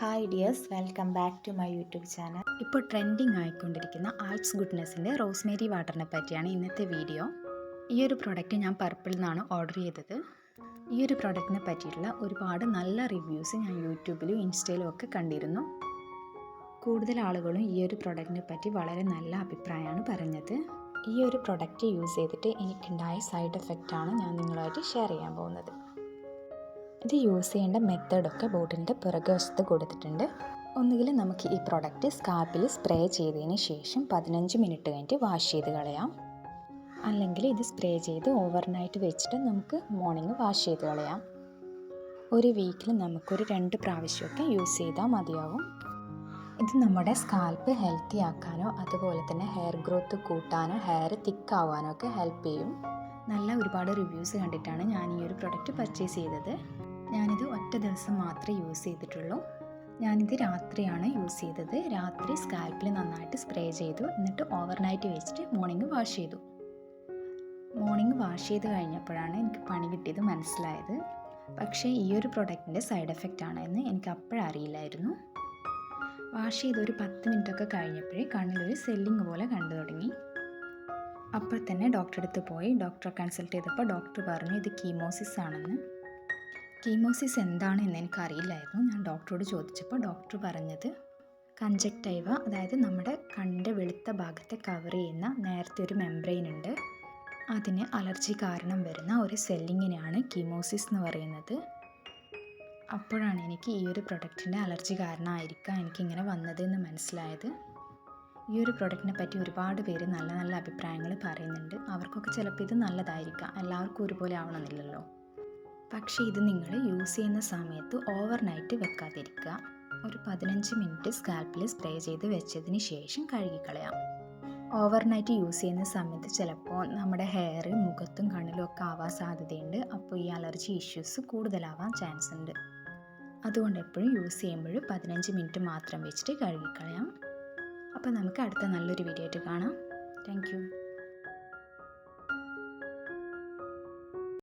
Hi dears welcome back to my YouTube channel ഇപ്പോൾ trending ആയിക്കൊണ്ടിരിക്കുന്ന arts ഗുഡ്നെസ്സിന്റെ rosemary വാട്ടറിനെ പറ്റിയാണ് ഇന്നത്തെ വീഡിയോ ഈ ഒരു പ്രോഡക്റ്റ് ഞാൻ പർപ്പിൾ നിന്നാണ് ഓർഡർ ചെയ്തത്. ഈ ഒരു പ്രോഡക്റ്റിനെ പറ്റിയിട്ടുള്ള ഒരുപാട് നല്ല റിവ്യൂസ് ഞാൻ യൂട്യൂബിലും ഇൻസ്റ്റയിലും ഒക്കെ കണ്ടിരുന്നു. കൂടുതൽ ആളുകളും ഈ ഒരു പ്രോഡക്റ്റിനെ പറ്റി വളരെ നല്ല അഭിപ്രായമാണ് പറഞ്ഞത്. ഈ ഒരു പ്രൊഡക്റ്റ് യൂസ് ചെയ്തിട്ട് എനിക്കുണ്ടായ സൈഡ് എഫക്റ്റാണ് ഞാൻ നിങ്ങളുമായിട്ട് ഷെയർ ചെയ്യാൻ പോകുന്നത്. ഇത് യൂസ് ചെയ്യേണ്ട മെത്തേഡൊക്കെ ബോട്ടിലിന്റെ പിറകുവശത്ത് കൊടുത്തിട്ടുണ്ട്. ഒന്നുകിൽ നമുക്ക് ഈ പ്രോഡക്റ്റ് സ്കാർപ്പിൽ സ്പ്രേ ചെയ്തതിന് ശേഷം പതിനഞ്ച് മിനിറ്റ് കഴിഞ്ഞിട്ട് വാഷ് ചെയ്ത് കളയാം. അല്ലെങ്കിൽ ഇത് സ്പ്രേ ചെയ്ത് ഓവർനൈറ്റ് വെച്ചിട്ട് നമുക്ക് മോർണിംഗ് വാഷ് ചെയ്ത് കളയാം. ഒരു വീക്കിൽ നമുക്കൊരു രണ്ട് പ്രാവശ്യമൊക്കെ യൂസ് ചെയ്താൽ മതിയാവും. ഇത് നമ്മുടെ സ്കാൽപ്പ് ഹെൽത്തി ആക്കാനോ അതുപോലെ തന്നെ ഹെയർ ഗ്രോത്ത് കൂട്ടാനോ ഹെയർ തിക്കാവാനോ ഒക്കെ ഹെൽപ്പ് ചെയ്യും. നല്ല ഒരുപാട് റിവ്യൂസ് കണ്ടിട്ടാണ് ഞാൻ ഈ ഒരു പ്രൊഡക്റ്റ് പർച്ചേസ് ചെയ്തത്. ഞാനിത് ഒറ്റ ദിവസം മാത്രമേ യൂസ് ചെയ്തിട്ടുള്ളൂ. ഞാനിത് രാത്രിയാണ് യൂസ് ചെയ്തത്. രാത്രി സ്കാൽപ്പിൽ നന്നായിട്ട് സ്പ്രേ ചെയ്തു. എന്നിട്ട് ഓവർനൈറ്റ് വെച്ചിട്ട് മോർണിംഗ് വാഷ് ചെയ്തു. മോർണിംഗ് വാഷ് ചെയ്ത് കഴിഞ്ഞപ്പോഴാണ് എനിക്ക് പണി കിട്ടിയത് മനസ്സിലായത്. പക്ഷേ ഈ ഒരു പ്രൊഡക്റ്റിന്റെ സൈഡ് എഫക്റ്റ് ആണെന്ന് എനിക്ക് അപ്പോഴറിയില്ലായിരുന്നു വാഷ് ചെയ്ത് ഒരു പത്ത് മിനിറ്റൊക്കെ കഴിഞ്ഞപ്പോഴേ കണ്ണിലൊരു സെല്ലിങ് പോലെ കണ്ടു തുടങ്ങി. അപ്പോൾ തന്നെ ഡോക്ടറെ അടുത്ത് പോയി. ഡോക്ടറെ കൺസൾട്ട് ചെയ്തപ്പോൾ ഡോക്ടർ പറഞ്ഞു ഇത് കീമോസിസ് ആണെന്ന്. കീമോസിസ് എന്താണെന്ന് എനിക്കറിയില്ലായിരുന്നു. ഞാൻ ഡോക്ടറോട് ചോദിച്ചപ്പോൾ ഡോക്ടർ പറഞ്ഞത് കഞ്ചക്റ്റൈവ അതായത് നമ്മുടെ കണ്ണിന്റെ വെളുത്ത ഭാഗത്തെ കവർ ചെയ്യുന്ന നേരത്തെ ഒരു മെംബ്രെയിൻ ഉണ്ട്. അതിന് അലർജി കാരണം വരുന്ന ഒരു സെല്ലിങ്ങിനെയാണ് കീമോസിസ് എന്ന് പറയുന്നത്. അപ്പോഴാണ് എനിക്ക് ഈ ഒരു പ്രൊഡക്റ്റിന്റെ അലർജി കാരണമായിരിക്കാം എനിക്കിങ്ങനെ വന്നതെന്ന് മനസ്സിലായത്. ഈ ഒരു പ്രൊഡക്റ്റിനെ പറ്റി ഒരുപാട് പേര് നല്ല നല്ല അഭിപ്രായങ്ങൾ പറയുന്നുണ്ട്. അവർക്കൊക്കെ ചിലപ്പോൾ ഇത് നല്ലതായിരിക്കാം. എല്ലാവർക്കും ഒരുപോലെ ആവണമെന്നില്ലല്ലോ. പക്ഷേ ഇത് നിങ്ങൾ യൂസ് ചെയ്യുന്ന സമയത്ത് ഓവർ നൈറ്റ് വെക്കാതിരിക്കുക. ഒരു പതിനഞ്ച് മിനിറ്റ് സ്കാൽപ്പിൽ സ്പ്രേ ചെയ്ത് വെച്ചതിന് ശേഷം കഴുകിക്കളയാം. ഓവർ നൈറ്റ് യൂസ് ചെയ്യുന്ന സമയത്ത് ചിലപ്പോൾ നമ്മുടെ ഹെയർ മുഖത്തും കണ്ണിലും ഒക്കെ ആവാൻ സാധ്യതയുണ്ട്. അപ്പോൾ ഈ അലർജി ഇഷ്യൂസ് കൂടുതലാവാൻ ചാൻസ് ഉണ്ട്. അതുകൊണ്ട് എപ്പോഴും യൂസ് ചെയ്യുമ്പോൾ പതിനഞ്ച് മിനിറ്റ് മാത്രം വെച്ചിട്ട് കഴുകിക്കളയാം. അപ്പോൾ നമുക്ക് അടുത്ത നല്ലൊരു വീഡിയോ ആയിട്ട് കാണാം. താങ്ക്